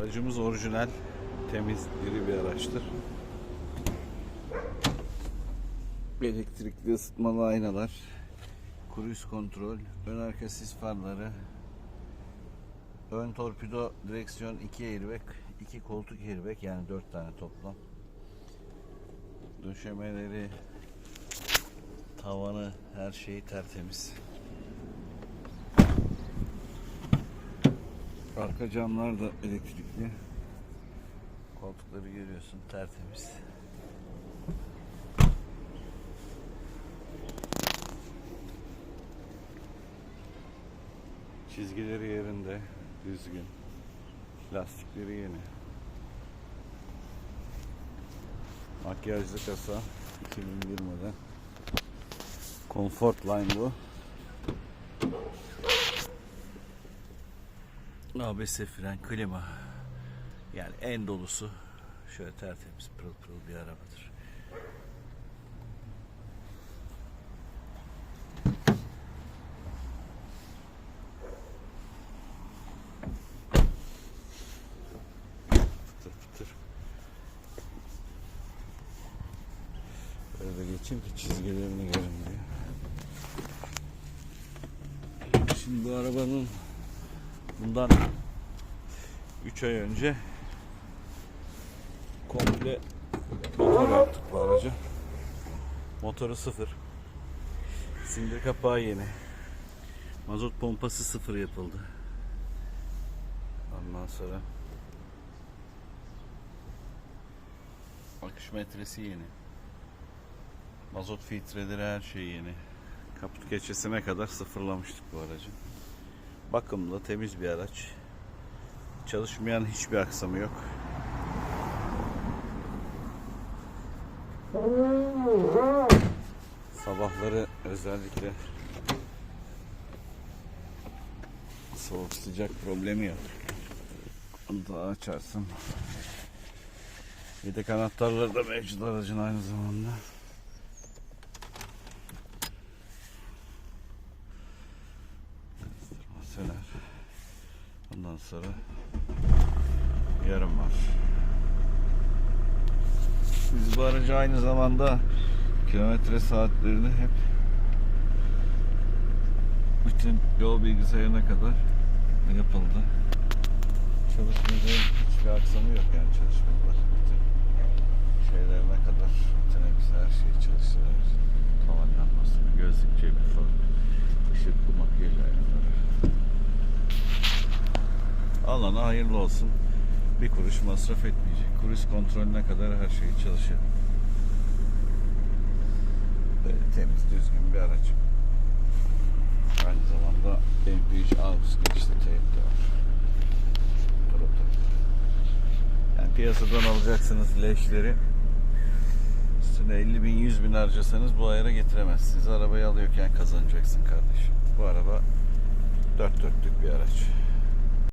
Aracımız orijinal, temiz, diri bir araçtır. Elektrikli ısıtmalı aynalar, cruise kontrol, ön arka sis farları, ön torpido direksiyon 2 airbag, 2 koltuk airbag yani 4 tane toplam. Döşemeleri, tavanı, her şeyi tertemiz. Arka camlar da elektrikli. Koltukları görüyorsun tertemiz. Çizgileri yerinde, düzgün. Lastikleri yeni. Makyajlı kasa 2001 model. Comfort Line bu. ABS fren, klima. Yani en dolusu şöyle tertemiz pırıl pırıl bir arabadır. Fıtır fıtır. Böyle geçeyim ki çizgilerini görün diye. Şimdi bu arabanın bundan 3 ay önce komple motor yaptık bu araca. Motoru sıfır. Silindir kapağı yeni. Mazot pompası sıfır yapıldı. Ondan sonra akış metresi yeni. Mazot filtreleri her şey yeni. Kaput keçesine kadar sıfırlamıştık bu aracı. Bakımlı, temiz bir araç. Çalışmayan hiçbir aksamı yok. Sabahları özellikle soğuk sıcak problemi yok. Onu da açarsın. Yedek anahtarları da mevcut aracın aynı zamanda. Sonra yarım var. Biz bu aracı aynı zamanda kilometre saatlerini hep bütün yol bilgisayarına kadar yapıldı. Çalışmada hiçbir aksamı yok yani çalışmada. Bütün şeylerine kadar bütün Alana hayırlı olsun. Bir kuruş masraf etmeyecek. Kuruş kontrolüne kadar her şey çalışıyor. Böyle temiz, düzgün bir araç. Aynı zamanda MP3 AUX girişli teyip de var. Prototip. Yani piyasadan alacaksınız leşleri. Üstüne 50 bin 100 bin harcasanız bu ayara getiremezsiniz. Arabayı alıyorken kazanacaksın kardeşim. Bu araba dört dörtlük bir araç.